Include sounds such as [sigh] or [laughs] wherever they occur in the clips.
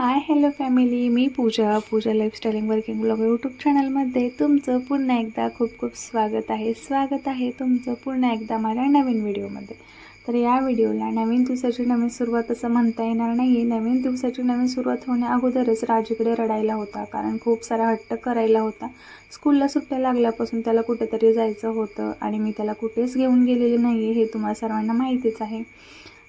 हाय hello family मी Pooja. Pooja lifestyling working blog YouTube चॅनलमध्ये तुमचं पुन्हा एकदा खूप खूप स्वागत आहे. स्वागत आहे तुमचं पुन्हा एकदा माझ्या नवीन व्हिडिओमध्ये तर या व्हिडिओला नवीन दिवसाची नवीन सुरुवात असं म्हणता येणार नाही आहे नवीन दिवसाची नवीन सुरुवात होण्या अगोदरच राजीकडे रडायला होता कारण खूप सारा हट्ट करायला होता. स्कूलला सुट्ट्या लागल्यापासून त्याला कुठेतरी जायचं होतं आणि मी त्याला कुठेच घेऊन गेलेले नाही आहे हे तुम्हाला सर्वांना माहितीच आहे.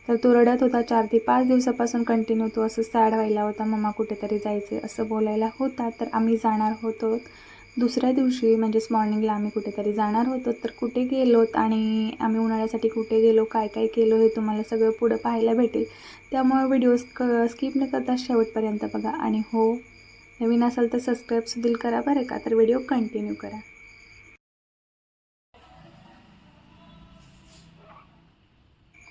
तर तो रडत होता. चार ते पाच दिवसापासून कंटिन्यू तो असं सॅड व्हायला होता. मम्मा कुठेतरी जायचे असं बोलायला होता. तर आम्ही जाणार होतो. दुसऱ्या दिवशी म्हणजेच मॉर्निंगला आम्ही कुठेतरी जाणार होतो. तर कुठे गेलोत आणि आम्ही उन्हाळ्यासाठी कुठे गेलो काय काय केलो हे तुम्हाला सगळं पुढं पाहायला भेटेल. त्यामुळे व्हिडिओ क स्किप न करता शेवटपर्यंत बघा. आणि हो नवीन असाल तर सबस्क्राईब सुद्धा करा बरं का? तर व्हिडिओ कंटिन्यू करा.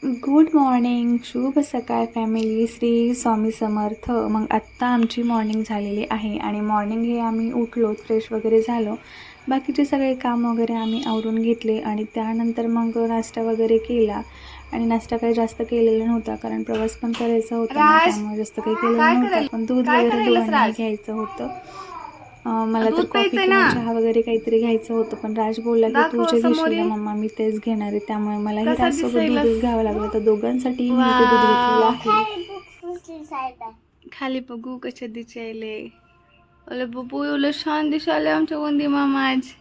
गुड मॉर्निंग शुभ सकाळ फॅमिली श्री स्वामी समर्थ. मग आत्ता आमची मॉर्निंग झालेली आहे आणि मॉर्निंग हे आम्ही उठलो फ्रेश वगैरे झालो. बाकीचे सगळे काम वगैरे आम्ही आवरून घेतले आणि त्यानंतर मग नाश्ता वगैरे केला. आणि नाश्ता काही जास्त केलेला नव्हता कारण प्रवास पण करायचा होता त्यामुळे जास्त काही केलेलं नव्हतं. पण दूध वगैरे? घ्यायचं होतं. मला तर दूध कॉफी किंवा? चहा वगैरे काहीतरी घ्यायचं होतं पण राज बोलला की दाखव, तू जे समोर घेशील ना ये. मम्मा मी तेच घेणार आहे त्यामुळे मलाही कसा राजसोबत? दूधच घ्यावं लागलं. तर दोघांसाठी मी इथे दूध घेतलेलं आहे. खाली बघू कशा दिसायले ओले बबू एवढं छान दिसायले आमच्या वंदी मामा आज.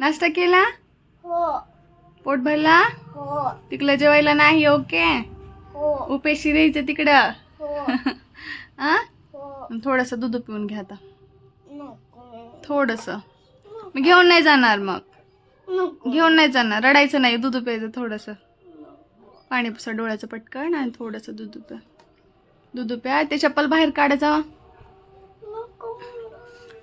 नाश्ता केला? पोट भरला? तिकडं जेवायला नाही ओके? उपेशी द्यायचं तिकडं. हा. थोडस दूध पिऊन घ्या आता. थोडस. मी घेऊन नाही जाणार मग. घेऊन नाही जाणार. रडायचं नाही. दूध प्यायचं थोडस. पाणी पुसा डोळ्याचं पटकन आणि थोडस दूध प्या. दूध प्या. ते चप्पल बाहेर काढायचा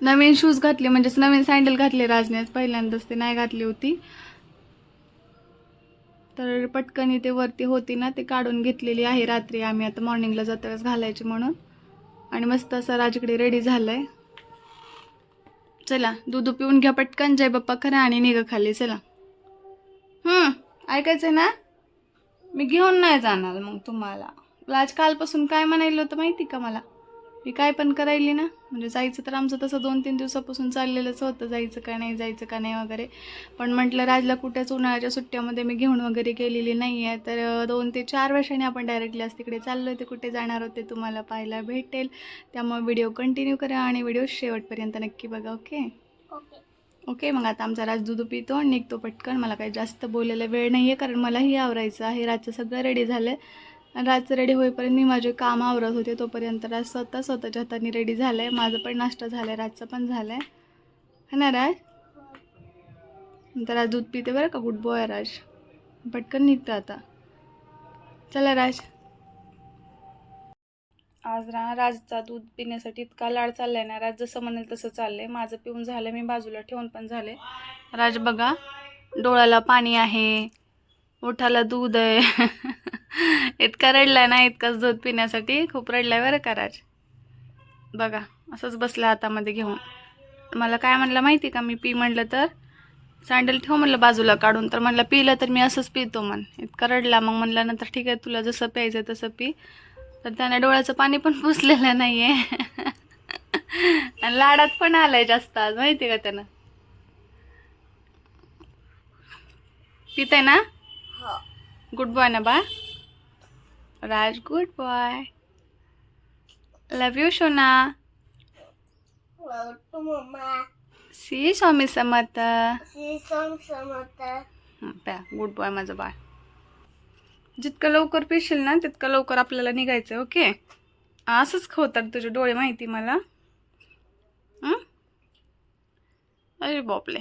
नवीन शूज घातले. म्हणजेच नवीन सँडल घातले राजने. पहिल्यांदाच ते नाही घातली होती. तर पटकन इथे वरती होती ना ते काढून घेतलेली आहे रात्री. आम्ही आता मॉर्निंगला जाता वेळेस घालायची म्हणून. आणि मस्त असं राजकडे रेडी झालंय. चला दूध पिऊन घ्या पटकन. जय बाप्पा करा आणि निघा खाली. चला. ऐकायचं ऐकायचंय ना? मी घेऊन नाही जाणार मग तुम्हाला. तुला आज कालपासून काय म्हणायला होतं माहिती का मला? मी काय पण करायली ना? म्हणजे जायचं तर आमचं तसं दोन तीन दिवसापासून चाललेलंच होतं जायचं का नाही जायचं का नाही वगैरे. पण म्हटलं राजला कुठेच उन्हाळ्याच्या सुट्ट्यामध्ये मी घेऊन वगैरे गेलेली नाही आहे तर दोन ते चार वर्षांनी आपण डायरेक्टली आज तिकडे चाललो ते कुठे जाणार होते तुम्हाला पाहायला भेटेल. त्यामुळे व्हिडिओ कंटिन्यू करा आणि व्हिडिओ शेवटपर्यंत नक्की बघा ओके ओके मग आता आमचा राज दूध पितो आणि निघतो पटकन. मला काही जास्त बोलायला वेळ नाही आहे कारण मलाही आवरायचं आहे. राजचं सगळं रेडी झालं. आहे आणि राजचं रेडी होईपर्यंत मी माझे काम आवरत होते. तोपर्यंत राज स्वतः स्वतःच्या हाताने रेडी झालं आहे माझं पण नाश्ता झाला आहे राजचं पण झालं आहे है ना राज? नंतर राज दूध पिते बरं का? Good boy Raj. पटकन निघतं आता. चला राज. आज रा राजचा दूध पिण्यासाठी इतका लाड चाललाय ना राज जसं म्हणेल तसं चाललंय. माझं पिऊन झालं मी बाजूला ठेवून पण झाले. राज बघा डोळ्याला पाणी आहे ओठाला दूध आहे. [laughs] इतका रडलाय ना इतकंच दूध पिण्यासाठी खूप रडलाय बरं का राज. बघा असंच बसलं हातामध्ये घेऊन. मला काय म्हणलं माहिती का? मी पी म्हणलं तर सँडल ठेव म्हणलं बाजूला काढून. तर म्हणलं पिलं तर मी असंच पितो म्हण. इतका रडला. मग म्हणलं नंतर ठीक आहे तुला जसं प्यायचं तसं पी. तर त्याने डोळ्याचं पाणी पण पुसलेलं नाही आहे आणि लाडात पण आलंय जास्त आज माहिती का त्यानं? पित ना? गुड बॉय ना बा. Raj good boy love you शोना सी स्वामी समर्थ प्या गुड बॉय माझं बाळ. जितकं लवकर पिशील ना तितकं लवकर आपल्याला निघायचं ओके असंच खवतात तुझे डोळे माहिती मला? अरे बापले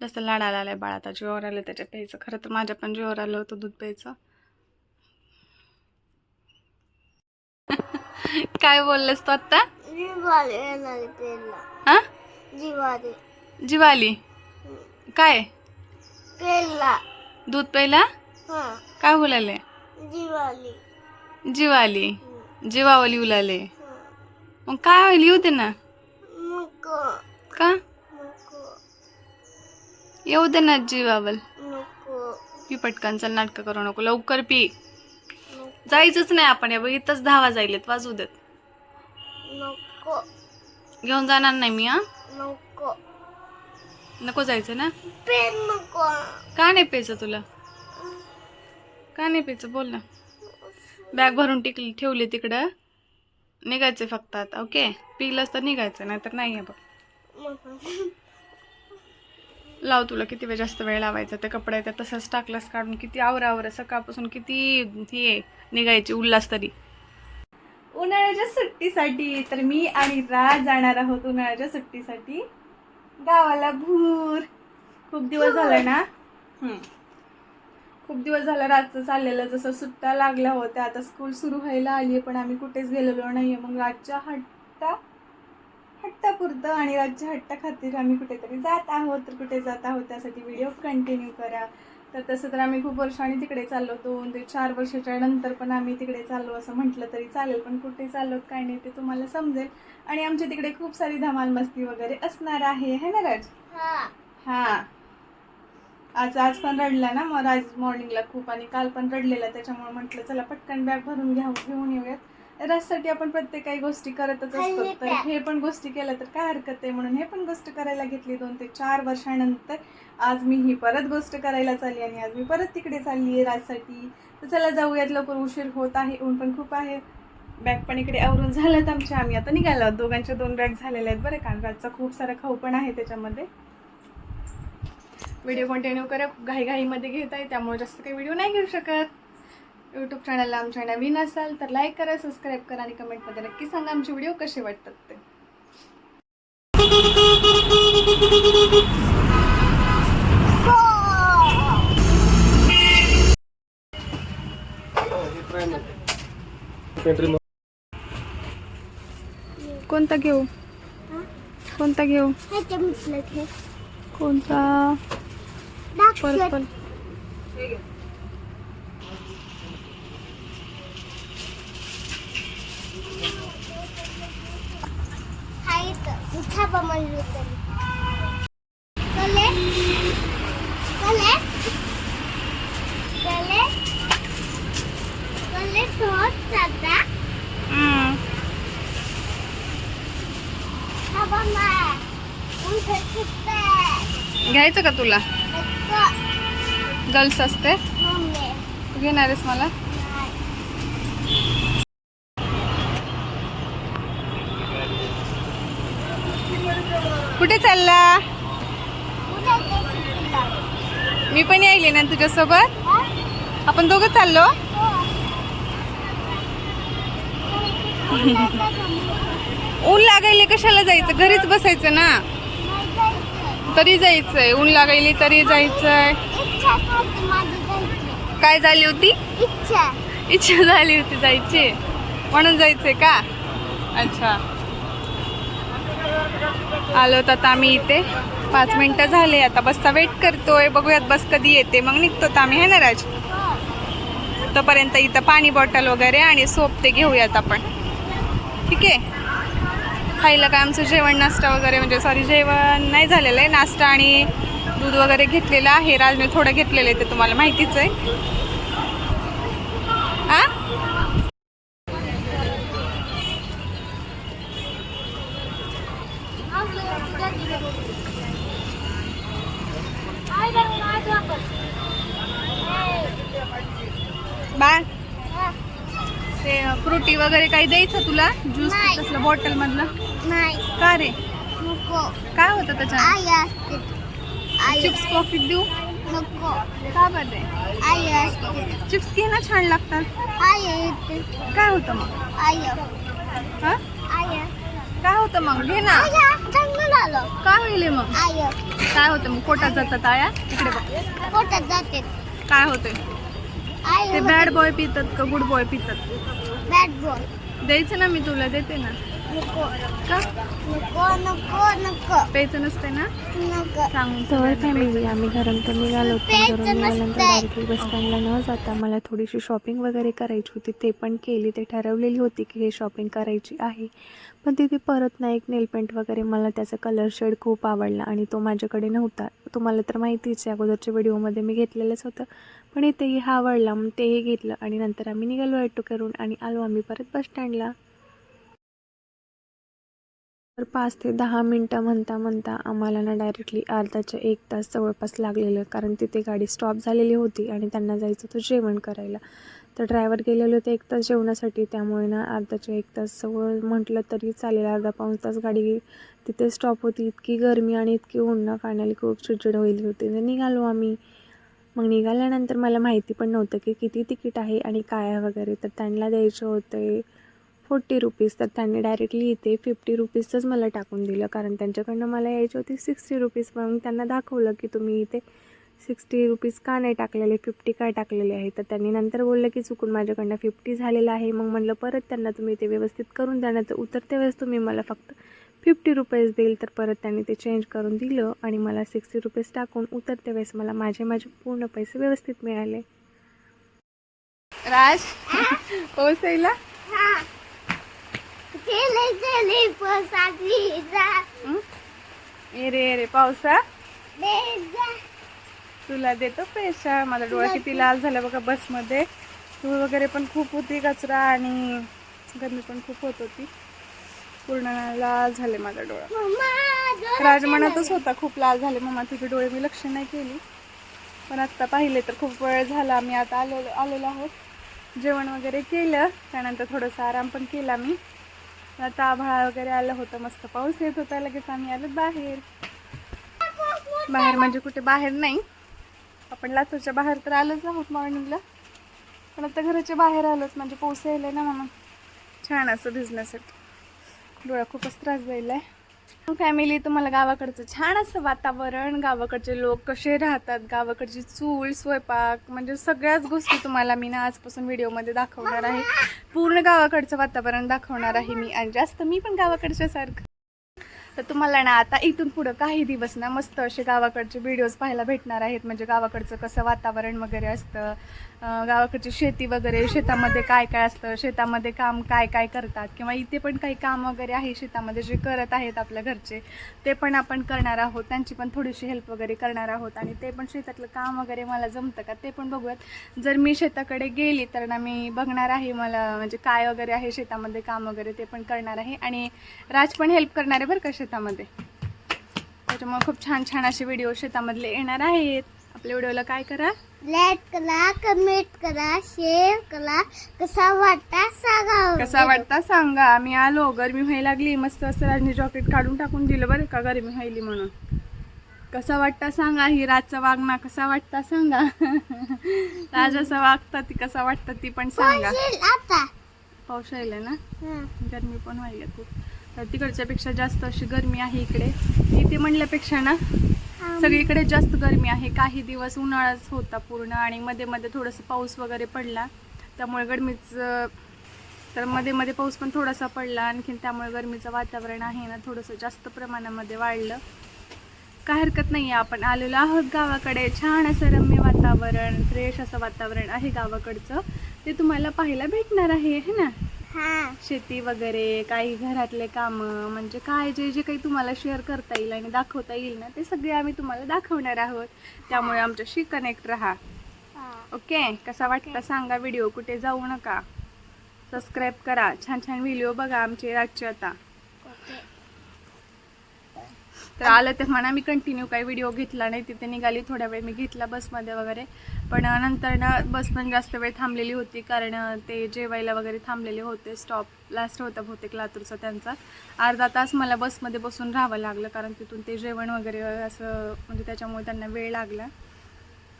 जास्त लाडाला आलाय बाळ आता जीवावर आलं त्याच्या प्यायचं. खरं तर माझ्या पण जीवावर आलं होतं दूध प्यायचं. काय बोललेस तू आत्ता? हा? जीवाली. काय? पेला दूध प्यायला? हा. काय बोलायले? दिवाळी. जीवाली. जीवावली उलाले मग काय होईल? येऊ दे ना. का? येऊ दे ना जीवावल. पी पटकन चल नाटकं करू नको. लवकर पी. जायचंच नाही आपण या बघ इथंच दहा वाजायलेत वाजू देत. नको. घेऊन जाणार नाही मी हा? नको. नको जायचं ना? पेन नको. का नाही प्यायचं तुला? का नाही प्यायचं? बोल ना. बॅग भरून टिकली ठेवली तिकडं. निघायचं फक्त आता ओके? पिलंच तर निघायचं नाहीतर नाही आहे बघ. लाव तुला किती वेळ जास्त वेळ लावायचा ते कपडे त्या तसंच टाकलंस काढून किती आवरा आवरा सकाळपासून किती ही निघायची उल्हास तरी. उन्हाळ्याच्या सुट्टीसाठी तर मी आणि राज जाणार आहोत उन्हाळ्याच्या सुट्टीसाठी. गावाला भूर. खूप दिवस झाले ना? हम्म. खूप दिवस झालं रातचं चाललेलं जसं सुट्ट्या लागल्या होत्या आता स्कूल सुरू व्हायला आली पण आम्ही कुठेच गेलेलो नाही मग रातच्या हट्टा हट्टापुरतं आणि रातच्या हट्टा खातीर आम्ही कुठेतरी जात आहोत. तर कुठे जात आहोत त्यासाठी व्हिडिओ कंटिन्यू करा. तर तसं तर आम्ही खूप वर्षांनी तिकडे चाललो. दोन ते चार वर्षाच्या नंतर पण आम्ही तिकडे चाललो असं म्हटलं तरी चालेल. पण कुठे चाललो काय नाही ते तुम्हाला समजेल. आणि आमच्या तिकडे खूप सारी धमाल मस्ती वगैरे असणार आहे. है ना राज? हा. हां. आज आज पण रडला ना मग आज मॉर्निंगला खूप आणि काल पण रडलेला. त्याच्यामुळे म्हटलं चला पटकन बॅग भरून घ्या घेऊन येऊयात. राजसाठी आपण प्रत्येक काही गोष्टी करतच असतो. तर हे पण गोष्टी केल्या तर काय हरकत आहे म्हणून हे पण गोष्ट करायला घेतली दोन ते चार वर्षानंतर. आज मी ही परत गोष्ट करायला चालली आणि आज मी परत तिकडे चालली आहे राजसाठी. तर चला जाऊयात लवकर उशीर होत आहे ऊन पण खूप आहे. बॅग पण इकडे आवरून झाल्यात आमच्या. आम्ही आता निघालो आहोत. दोघांच्या दोन बॅग झालेल्या आहेत बरं का. आणि राजचा खूप सारा खाऊ पण आहे त्याच्यामध्ये. व्हिडिओ कंटिन्यू करा. खूप घाईघाईमध्ये घेत आहे त्यामुळे जास्त काही व्हिडिओ नाही घेऊ शकत. यूट्यूब चॅनलला आमच्या नवीन असाल तर लाईक करा सबस्क्राईब करा आणि कमेंटमध्ये नक्की सांगा आमचे व्हिडिओ कसे वाटतात ते. कोणता घेऊ? कोणता घेऊ? कोणता? पर्पल हा इथं थांबा म्हणलं कले? कले? कले? कले थोड दादा. थांबा मा. उंच सुटते घ्यायचं का तुला? गर्ल्स असते. घेणार आहेस मला? कुठे चालला. मी पण यायले ना तुझ्यासोबत? आपण दोघं चाललो. ऊन लागायले कशाला जायचं घरीच बसायचं ना. तरी जायचंय ऊन लागायली तरी जायचंय काय झाली होती इच्छा इच्छा झाली होती जायची म्हणून जायचंय का अच्छा आलो तर आता आम्ही इथे. पाच मिनटं झाले आता बसचा वेट करतोय. बघूयात बस कधी येते. मग निघतो तर आम्ही है ना राज? तोपर्यंत इथं पाणी बॉटल वगैरे आणि सोप ते घेऊयात आपण. ठीक आहे? खायला काय आमचं जेवण नाश्ता वगैरे? म्हणजे सॉरी जेवण नाही झालेलं आहे. नाश्ता आणि दूध वगैरे घेतलेलं आहे. राजने थोडं घेतलेलं आहे ते तुम्हाला माहितीच आहे. फ्रुटी वगैरे काही द्यायचं तुला? ज्यूस नाही. तसलं बॉटल मधलं? नाही. का रे? नको. काय होतं त्याच्यात? आई असते. आई चिप्स पॉकेट देऊ? नको. का बरं? आई असते. चिप्स घे ना छान लागतात. आई येते. काय होतं मग? आई हा? आई काय होतं मग? घे ना. आई चांगलं झालं काय होईल मग? आई काय होतं मग? पोटात जातात आया? इकडे बघ. पोटात जाते. काय होतंय? ते बॅड बॉय पितात का गुड बॉय पितात? बॅट बॉल द्यायचं ना मी तुला देते ना. नको का? नको नको नको. प्यायचं नसते ना? नको. सांगून जवळ फॅमिली आम्ही घरातून निघालो होतो. घरून निघाल्यानंतर नसतंय. डायरेक्टली बस स्टँडला न जाता मला थोडीशी शॉपिंग वगैरे करायची होती. ते पण केली ते ठरवलेली होती की हे शॉपिंग करायची आहे. पण तिथे परत ना एक नेलपेंट वगैरे मला त्याचा कलर शेड खूप आवडला आणि तो माझ्याकडे नव्हता. तुम्हाला तर माहितीच आहे अगोदरच्या व्हिडिओमध्ये मी घेतलेलंच होतं. पण इथेही हा आवडला मग तेही घेतलं आणि नंतर आम्ही निघालो ॲटो करून आणि आलो आम्ही परत बस स्टँडला. तर पाच ते दहा मिनटं म्हणता म्हणता आम्हाला ना डायरेक्टली अर्धाच्या एक तास जवळपास लागलेलं कारण तिथे गाडी स्टॉप झालेली होती आणि त्यांना जायचं होतं जेवण करायला. तर ड्रायव्हर गेलेले होते एक तास जेवणासाठी त्यामुळे ना अर्धाच्या एक तास जवळ म्हटलं तरी चालेल अर्धा पाऊण तास गाडी तिथे स्टॉप होती. इतकी गरमी आणि इतकी ऊन फायनली खूप चिडचिड होईल होती. तर निघालो आम्ही. मग निघाल्यानंतर मला माहिती पण नव्हतं की किती तिकीट आहे आणि काय आहे वगैरे. तर त्यांना द्यायचं होते फोर्टी रुपीज तर त्यांनी डायरेक्टली इथे फिफ्टी रुपीजचंच मला टाकून दिलं. कारण त्यांच्याकडनं मला यायची होती सिक्स्टी रुपीज मग त्यांना दाखवलं की तुम्ही इथे सिक्स्टी रुपीज का नाही टाकलेले? फिफ्टी काय टाकलेले आहे? तर त्यांनी नंतर बोललं की चुकून माझ्याकडनं फिफ्टी झालेलं आहे. मग म्हणलं परत त्यांना तुम्ही ते व्यवस्थित करून द्या. तर उतरते वेळेस तुम्ही मला फक्त फिफ्टी रुपीज देईल तर परत त्यांनी ते चेंज करून दिलं आणि मला सिक्स्टी रुपीज टाकून उतरते वेळेस मला माझे माझे पूर्ण पैसे व्यवस्थित मिळाले. राज पोहोचायला हा. रे पावसा? तुला देतो पैसा. माझा डोळा किती लाल झाला बघा बसमध्ये धूळ वगैरे पण खूप होती कचरा आणि गरमी पण खूप होत होती. पूर्ण लाल झाले माझा डोळा. मम्मा राज म्हणतच होता खूप लाल झाले. मम्मा तुझे डोळे मी लक्ष नाही केली. पण आत्ता पाहिले तर खूप वेळ झाला. मी आता आलेलो आलेलो आहोत. जेवण वगैरे केलं. त्यानंतर थोडंसं आराम पण केला मी. आता आभाळ वगैरे आलं होतं. मस्त पाऊस येत होता. लगेच आम्ही आलो बाहेर. बाहेर म्हणजे कुठे बाहेर नाही. आपण लातूरच्या बाहेर तर आलोच आहोत मॉर्निंगला. पण आता घराच्या बाहेर आलोच. म्हणजे पाऊस यायला ना म्हणून. छान असं भिजण्यासाठी डोळा खूपच त्रास द्यायला आहे फॅमिली तुम्हाला गावाकडचं छान असं वातावरण गावाकडचे लोक कसे राहतात गावाकडची चूल स्वयंपाक म्हणजे सगळ्याच गोष्टी तुम्हाला मी ना आजपासून व्हिडिओमध्ये दाखवणार आहे. पूर्ण गावाकडचं वातावरण दाखवणार आहे मी. आणि जास्त मी पण गावाकडच्यासारखं. तर तुम्हाला ना आता इथून पुढं काही दिवस ना मस्त असे गावाकडचे व्हिडिओज पाहायला भेटणार आहेत. म्हणजे गावाकडचं कसं वातावरण वगैरे असतं गावाकडची शेती वगैरे शेतामध्ये काय काय असतं शेतामध्ये काम काय काय करतात किंवा इथे पण काही काम वगैरे आहे शेतामध्ये जे करत आहेत आपल्या घरचे ते पण आपण करणार आहोत. त्यांची पण थोडीशी हेल्प वगैरे करणार आहोत आणि ते पण शेतातलं काम वगैरे मला जमतं का ते पण बघूयात. जर मी शेताकडे गेली तर ना मी बघणार आहे मला म्हणजे काय वगैरे आहे शेतामध्ये काम वगैरे ते पण करणार आहे आणि राज पण हेल्प करणार आहे बरं का शेतामध्ये. त्याच्यामुळे खूप छान छान असे व्हिडिओ शेतामधले येणार आहेत. आपल्या व्हिडिओला काय करा? लाईक करा कमेंट करा शेअर करा. कसा वाटता सांगा कसा वाटता सांगा. आम्ही आलो गरमी व्हायला लागली. मस्त असं राजनी जॉकेट काढून टाकून दिलं बरं का गरमी व्हायली म्हणून. कसा वाटता सांगा ही राजचा वागणा कसा वाटता सांगा. [laughs] राज असं वागता ती कसा वाटतं ती पण सांगा. पाऊस यायला ना. गरमी पण व्हायला खूप. तर जास्त अशी गरमी आहे इकडे. इथे म्हणल्यापेक्षा ना सगळीकडे जास्त गरमी आहे. काही दिवस उन्हाळाच होता पूर्ण आणि मध्ये मध्ये थोडंसं पाऊस वगैरे पडला. त्यामुळे गरमीच तर मध्ये मध्ये पाऊस पण थोडासा पडला. आणखीन त्यामुळे गरमीचं वातावरण आहे ना थोडंसं जास्त प्रमाणामध्ये वाढलं. काय हरकत नाही आहे आपण आलेलो आहोत गावाकडे. छान असं रम्य वातावरण फ्रेश असं वातावरण आहे गावाकडचं. ते तुम्हाला पाहायला भेटणार आहे है ना? हा. शेती वगैरे काही घरातले कामं म्हणजे काय जे जे काही तुम्हाला शेअर करता येईल आणि दाखवता येईल ना ते सगळे आम्ही तुम्हाला दाखवणार आहोत. त्यामुळे आमच्याशी कनेक्ट राहा. ओके कसा वाटता सांगा व्हिडिओ कुठे जाऊ नका. सबस्क्राईब करा. छान छान व्हिडिओ बघा आमचे रातचे आता. तर आलं ते म्हणा मी कंटिन्यू काही व्हिडिओ घेतला नाही तिथे निघाली थोड्या वेळ मी घेतला बसमध्ये वगैरे. पण नंतर ना बस पण जास्त वेळ थांबलेली होती कारण ते जेवायला वगैरे थांबलेले होते. स्टॉप लास्ट होता बहुतेक लातूरचा त्यांचा. अर्धा तास मला बसमध्ये बसून राहावं लागलं कारण तिथून ते जेवण वगैरे असं म्हणजे त्याच्यामुळे त्यांना वेळ लागला.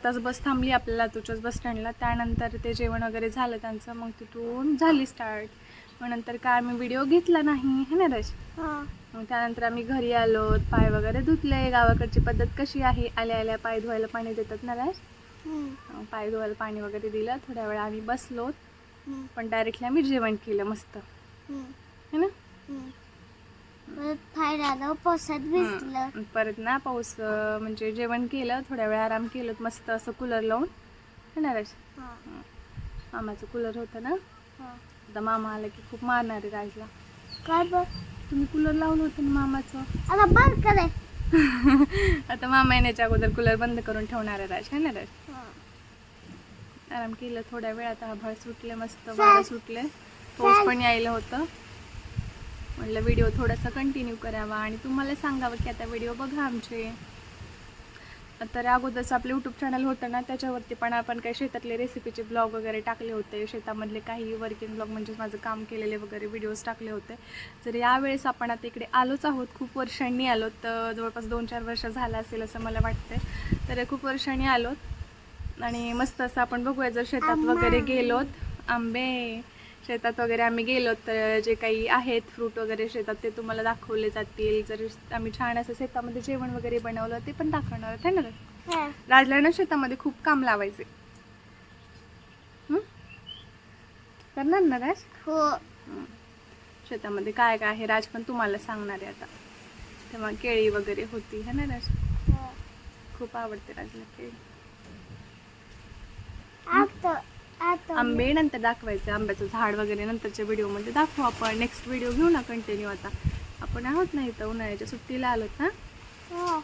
तास बस थांबली आपल्या लातूरच्याच बस स्टँडला त्यानंतर ते जेवण वगैरे झालं त्यांचं मग तिथून झाली स्टार्ट मग नंतर काय मी व्हिडिओ घेतला नाही है ना रश हां. मग त्यानंतर आम्ही घरी आलो पाय वगैरे धुतले. गावाकडची पद्धत कशी आहे? आल्या आल्या पाय धुवायला पाणी देतात ना राज पाय धुवायला पाणी वगैरे दिलं. थोड्या वेळ आम्ही बसलो. पण डायरेक्टली आम्ही जेवण केलं मस्त. है ना. परत ना पाऊस म्हणजे जेवण केलं. थोड्या वेळ आराम केलं मस्त असं कूलर लावून. है ना राज. मामाचं कूलर होतं ना. आता मामा आला की खूप मारणार आहे राजला काय बघ? तुम्ही कूलर लावलं होतं ना मामाचं? आता बंद करे. [laughs] आता मामा येण्याच्या अगोदर कूलर बंद करून ठेवणार आहे राज है ना राज? हा. आराम केलं थोड्या वेळ आता आभाळ सुटले मस्त वारं सुटले. पाऊस पण यायला होतं. म्हटलं व्हिडिओ थोडासा कंटिन्यू करावा आणि तुम्हाला सांगावं की आता व्हिडिओ बघा आमचे. तर अगोदरचं आपलं यूट्यूब चॅनल होतं ना त्याच्यावरती पण आपण काही शेतातले रेसिपीचे ब्लॉग वगैरे टाकले होते. शेतामधले काही वर्किंग ब्लॉग म्हणजे माझं काम केलेले वगैरे व्हिडिओज टाकले होते. तर यावेळेस आपण आता इकडे आलोच आहोत. खूप वर्षांनी आलो तर जवळपास दोन चार वर्ष झालं असेल असं मला वाटतंय. तर खूप वर्षांनी आलोत. आणि मस्त असं आपण बघूया जर शेतात वगैरे गेलोत. आंबे शेतात वगैरे आम्ही गेलो तर जे काही आहेत फ्रूट वगैरे शेतात ते तुम्हाला दाखवले जातील जर आम्ही छान असं शेतामध्ये जेवण वगैरे बनवलं ते पण दाखवणार आहे ना. राजला ना शेतामध्ये खूप काम लावायचे? करणार ना राज हो. शेतामध्ये काय काय आहे राज पण तुम्हाला सांगणार आहे आता तेव्हा केळी वगैरे होती है ना राज हो. खूप आवडते राजला केळी आंबे नंतर दाखवायचे आंब्याचं झाड वगैरे नंतरच्या व्हिडिओमध्ये दाखवू आपण. नेक्स्ट व्हिडिओ घेऊ ना कंटिन्यू आता. आपण आहोत ना इथं उन्हाळ्याच्या सुट्टीला आलोत ना? हो.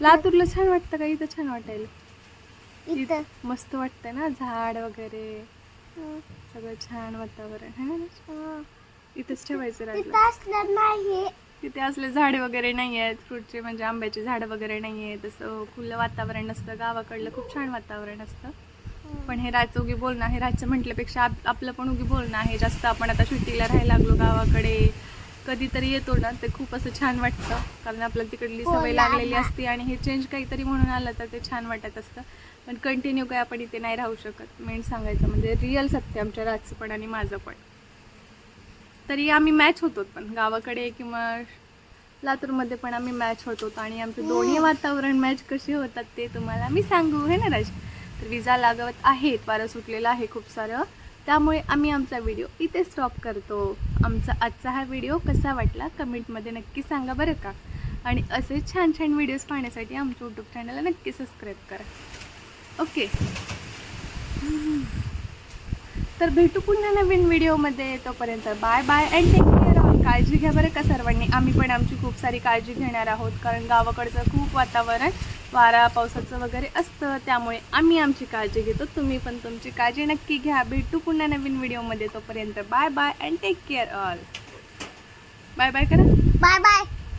लातूरला छान वाटतं का? इथं छान वाटायला. इथं. मस्त वाटतं ना? झाड वगैरे. हो. सगळं छान वातावरण. है ना. इथंच ठेवायचं राहिलं नाही. तिथे असले झाडे वगैरे नाही आहेत. फ्रूटचे म्हणजे आंब्याचे झाडं वगैरे नाही आहेत. तसं खुलं वातावरण नसतं. गावाकडलं खूप छान वातावरण असतं. पण हे राजचं उगी बोलणं आहे. राजचं म्हटल्यापेक्षा आप आपलं पण उगी बोलणं आहे. जास्त आपण आता सुट्टीला राहायला लागलो गावाकडे. कधीतरी येतो ना ते खूप असं छान वाटतं. कारण आपल्याला तिकडली हो सवय. लागलेली असते आणि हे चेंज काहीतरी म्हणून आलं तर ते छान वाटत असतं. पण कंटिन्यू काय आपण इथे नाही राहू शकत. मेन सांगायचं म्हणजे रिअल सत्य आमच्या राजचं पण आणि माझं पण. तरी आम्ही मॅच होतो पण. गावाकडे किंवा लातूरमध्ये पण आम्ही मॅच होत. आणि आमचे दोन्ही वातावरण मॅच कसे होतात ते तुम्हाला मी सांगू हे ना राज? तर विजा लागवत आहेत वारं सुटलेलं आहे खूप सारं. त्यामुळे आम्ही आमचा व्हिडिओ इथे स्टॉप करतो. आमचा आजचा हा व्हिडिओ कसा वाटला कमेंटमध्ये नक्की सांगा बरं का. आणि असे छान छान व्हिडिओज पाहण्यासाठी आमच्या यूट्यूब चॅनलला नक्की सबस्क्राईब करा. ओके तर भेटू पुन्हा नवीन व्हिडिओमध्ये. तोपर्यंत bye bye and take care all काळजी घ्या बरं का सर्वांनी. आम्ही पण आमची खूप सारी काळजी घेणार आहोत. कारण गावाकडचं खूप वातावरण वारा पावसाचं वगैरे असतं. त्यामुळे आम्ही आमची काळजी घेतो. तुम्ही पण तुमची काळजी नक्की घ्या. भेटू पुन्हा नवीन व्हिडिओमध्ये. तोपर्यंत bye bye and take care all bye bye करा. Bye bye